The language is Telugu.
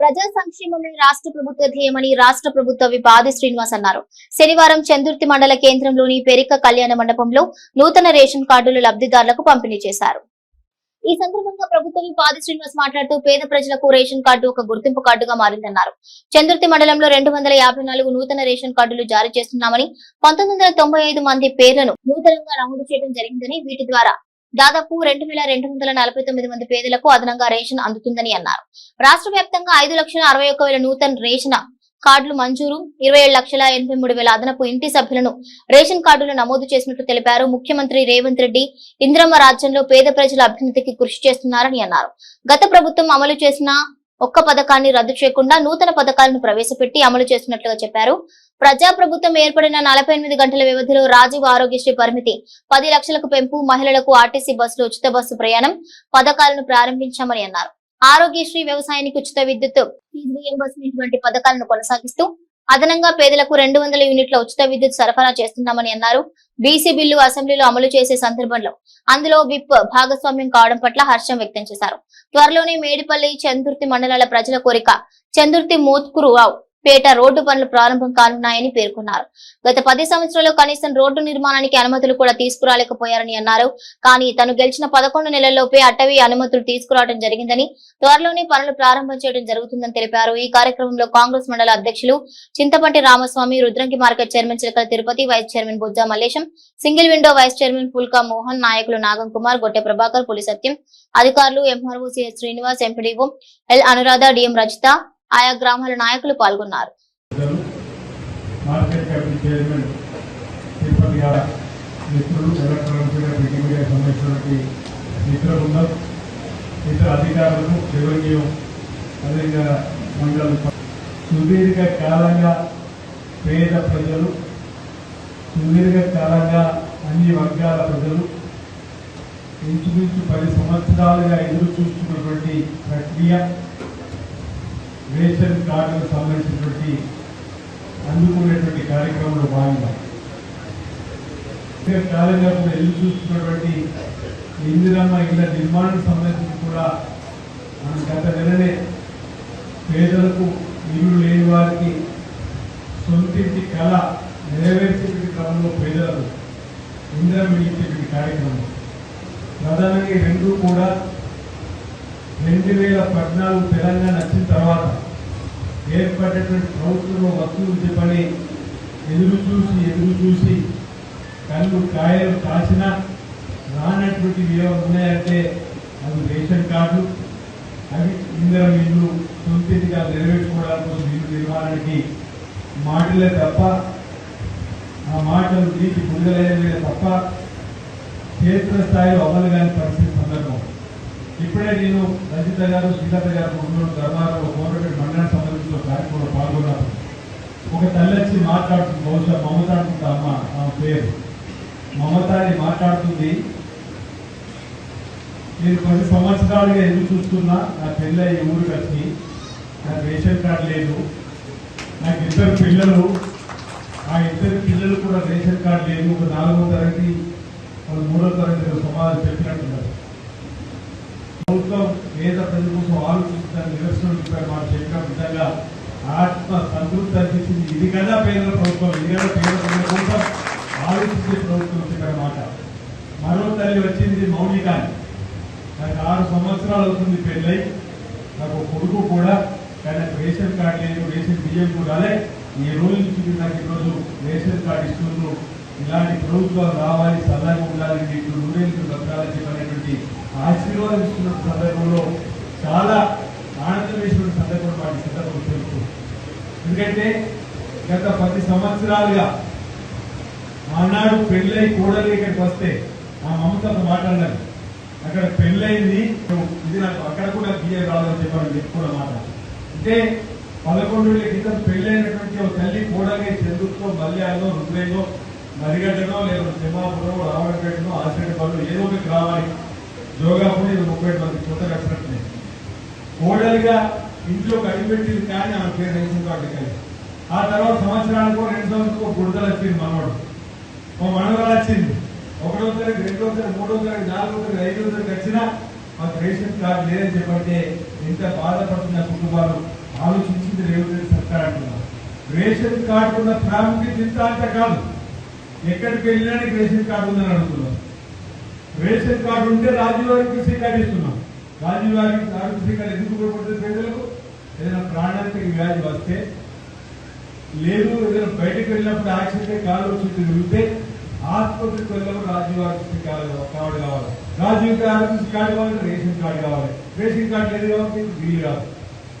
ప్రజా సంక్షేమమే రాష్ట్ర ప్రభుత్వ ధ్యేయమని రాష్ట్ర ప్రభుత్వ విపాది శ్రీనివాస్ అన్నారు. శనివారం చందుర్తి మండల కేంద్రంలోని పెరిక కళ్యాణ మండపంలో నూతన రేషన్ కార్డులు లబ్ధిదారులకు పంపిణీ చేశారు. ఈ సందర్భంగా ప్రభుత్వం పాది శ్రీనివాస్ మాట్లాడుతూ పేద ప్రజలకు రేషన్ కార్డు ఒక గుర్తింపు కార్డుగా మారిందన్నారు. చందుర్తి మండలంలో రెండు వందల యాభై నాలుగు నూతన రేషన్ కార్డులు జారీ చేస్తున్నామని పంతొమ్మిది వందల తొంభై ఐదు మంది పేర్లను నూతనంగా నమోదు చేయడం జరిగిందని వీటి ద్వారా దాదాపు రెండు వేల రెండు వందల నలభై తొమ్మిది మంది పేదలకు అదనంగా రేషన్ అందుతుందని అన్నారు. రాష్ట్ర వ్యాప్తంగా ఐదు లక్షల అరవై ఒక్క వేల నూతన రేషన్ కార్డులు మంజూరు ఇరవై ఏడు లక్షల ఎనభై మూడు వేల అదనపు ఇంటి సభ్యులను రేషన్ కార్డులు నమోదు చేసినట్లు తెలిపారు. ముఖ్యమంత్రి రేవంత్ రెడ్డి ఇంద్రమ్మ రాజ్యంలో పేద ప్రజల అభ్యున్నతికి కృషి చేస్తున్నారని అన్నారు. గత ప్రభుత్వం అమలు చేసిన ఒక్క పథకాన్ని రద్దు చేయకుండా నూతన పథకాలను ప్రవేశపెట్టి అమలు చేస్తున్నట్లుగా చెప్పారు. ప్రజా ప్రభుత్వం ఏర్పడిన నలభై ఎనిమిది గంటల వ్యవధిలో రాజీవ్ ఆరోగ్యశ్రీ పరిమితి పది లక్షలకు పెంపు మహిళలకు ఆర్టీసీ బస్సులు ఉచిత బస్సు ప్రయాణం పథకాలను ప్రారంభించామని అన్నారు. ఆరోగ్యశ్రీ వ్యవసాయానికి ఉచిత విద్యుత్ వంటి పథకాలను కొనసాగిస్తూ అదనంగా పేదలకు రెండు వందల యూనిట్ల ఉచిత విద్యుత్ సరఫరా చేస్తున్నామని అన్నారు. బీసీ బిల్లు అసెంబ్లీలో అమలు చేసే సందర్భంలో అందులో విప్ భాగస్వామ్యం కావడం పట్ల హర్షం వ్యక్తం చేశారు. త్వరలోనే మేడిపల్లి చందుర్తి మండలాల ప్రజల కోరిక చందుర్తి మోత్కురు పేట రోడ్డు పనులు ప్రారంభం కానున్నాయని పేర్కొన్నారు. గత పది సంవత్సరాల్లో కనీసం రోడ్డు నిర్మాణానికి అనుమతులు కూడా తీసుకురాలేకపోయారని అన్నారు. కానీ తను గెలిచిన పదకొండు నెలల్లోపే అటవీ అనుమతులు తీసుకురావడం జరిగిందని త్వరలోనే పనులు ప్రారంభం చేయడం జరుగుతుందని తెలిపారు. ఈ కార్యక్రమంలో కాంగ్రెస్ మండల అధ్యక్షులు Chinthapanti Ramaswamy Rudranki market chairman Chilakala Tirupati vice chairman Bujja Mallesham single window vice chairman Pulka Mohan నాయకులు నాగం కుమార్ గొట్టె ప్రభాకర్ పులి సత్యం అధికారులు MRO CS Srinivas MPDO L Anuradha DM Rajitha ఆయా గ్రామాల నాయకులు పాల్గొన్నారు. మిత్రులు మండలం సుదీర్ఘ కాలంగా పేద ప్రజలు సుదీర్ఘ కాలంగా అన్ని వర్గాల ప్రజలు ఇంచుమించు పది సంవత్సరాలుగా ఎదురు చూస్తున్నటువంటి ప్రక్రియ. రేషన్ కార్డులకు సంబంధించినటువంటి అందుకునేటువంటి కార్యక్రమంలో భాగంగా కాలంగా కూడా ఎదురు చూస్తున్నటువంటి ఇందిరమ్మ ఇళ్ళ నిర్మాణానికి సంబంధించి కూడా మనం గత నెలనే పేదలకు ఇల్లు లేని వారికి సొంతింటి కళ నెరవేర్చేటువంటి క్రమంలో పేదలకు ఇందిరమ్మ ఇచ్చేటువంటి కార్యక్రమం. ప్రధానంగా రెండు కూడా రెండు వేల పద్నాలుగు తెలంగాణ వచ్చిన తర్వాత ఏర్పడేటువంటి ప్రభుత్వం వస్తుంది పని ఎదురు చూసి ఎదురు చూసి కళ్ళు కాయలు కాసిన రానటువంటివి ఏవో ఉన్నాయంటే అవి రేషన్ కార్డు. అవి ఇందరం ఇల్లు సొంతింటిగా నెరవేర్చుకోవడానికి కోసం ఇల్లు నిర్మాణానికి మాటలే తప్ప ఆ మాటలు నీటి బుడగలే తప్ప క్షేత్ర స్థాయిలో అమలు కాని పరిస్థితి సందర్భం. ఇప్పుడే నేను రజిత గారు శ్రీలత గారు గుంటూరు ధర్మారావు కోరపేట మండలం ఒక తల్లి వచ్చి మాట్లాడుతుంది బహుశా మమత అంటుంది అమ్మ ఆమె పేరు. మమత అని మాట్లాడుతుంది. నేను కొన్ని సంవత్సరాలుగా ఎదురు చూస్తున్నా నా పెళ్ళి ఈ ఊరికి వచ్చి నాకు రేషన్ కార్డు లేదు. నాకు ఇద్దరు పిల్లలు ఆ ఇద్దరు పిల్లలు కూడా రేషన్ కార్డు లేదు ఒక నాలుగో తరగతి వాళ్ళు మూడో తరగతి సమాధానం చెప్పినట్టున్నారు. ప్రభుత్వం పేద ప్రజల కోసం ఆలోచిస్తాను నిరసన రూపాయలు మాట చెప్పిన విధంగా ఆత్మ సంతృప్తి అనిపించింది. ఇది కదా పేదల ప్రభుత్వం ఇది కదా పేద ప్రభుత్వం ఆలోచించే ప్రభుత్వం ఇక్కడ మాట. మరో తల్లి వచ్చింది మౌనిక. నాకు ఆరు సంవత్సరాలు అవుతుంది పెళ్ళై. నాకు కొడుకు కూడా కానీ రేషన్ కార్డు లేదు రేషన్ బియ్యం కూడా ఈ రోజు నుంచి నాకు ఈరోజు రేషన్ కార్డు ఇస్తున్నారు. ఇలాంటి ప్రభుత్వం రావాలి సరదాగా ఉండాలి నీకు నూనెలు బతకాలని చెప్పినటువంటి ఆశీర్వాదం ఇస్తున్న సందర్భంలో చాలా ఆనందం వేసినటువంటి సందర్భం వాటి సందర్భం తెలుసు ఎందుకంటే గత పది సంవత్సరాలుగా ఆనాడు పెళ్ళై కూడలి ఇక్కడికి వస్తే ఆ మమత మాట్లాడాలి అక్కడ పెళ్ళైంది ఇది నాకు అక్కడ కూడా బిఏ రాదని చెప్పాను చెప్పుకున్న మాట. అంటే పదకొండు క్రితం పెళ్ళైనటువంటి ఒక తల్లి కూడలి చంద్రుతో మల్యాలో రుద్రేలో మరిగడ్డనో లేదా తిమ్మాపురం రావణపేటనో ఆశ్రయ ఏదో ఒకటి రావాలి. జోగాపురం ఇది ముప్పై మంది కొత్తగా కోడలిగా ఇంట్లో కనిపెట్టింది కానీ ఆమె పేరు రేషన్ కార్డు ఆ తర్వాత సంవత్సరానికి రెండు సంవత్సరాలకు గుడతలు వచ్చింది మనవాడు. ఓ మనవరాలు వచ్చింది. ఒకటో తరగతి రెండో తరగతి మూడో తరగతి నాలుగో తరగతి ఐదో తరగతి వచ్చినా మాకు రేషన్ కార్డు లేదని చెప్పంటే ఎంత బాధపడుతున్న కుటుంబాలు రేషన్ కార్డు ఉన్న ప్రాముఖ్యత ఇంత అంత కాదు. ఎక్కడికి వెళ్ళినా రేషన్ కార్డు ఉందని అడుగుతున్నాం. రేషన్ కార్డు ఉంటే రాజీవ్ ఆరోగ్యశ్రీ కార్డు ఇస్తున్నాం. రాజీవ్ ఆరోగ్య ఆరోగ్యశ్రీ ఎందుకు ఉపయోగపడుతుంది పేదలకు? ఏదైనా ప్రాణానికి వ్యాధి వస్తే లేదు ఏదైనా బయటకు వెళ్ళినప్పుడు యాక్సిడెంట్ కాలు వచ్చి తిరిగితే ఆసుపత్రికి వెళ్ళినప్పుడు రాజీవ్ ఆరోగ్యశ్రీ కార్డు కార్డు కావాలి. రాజీవ్ ఆరోగ్యశ్రీ కార్డు కావాలి రేషన్ కార్డు కావాలి. రేషన్ కార్డు లేదు కాబట్టి వీలు కాదు.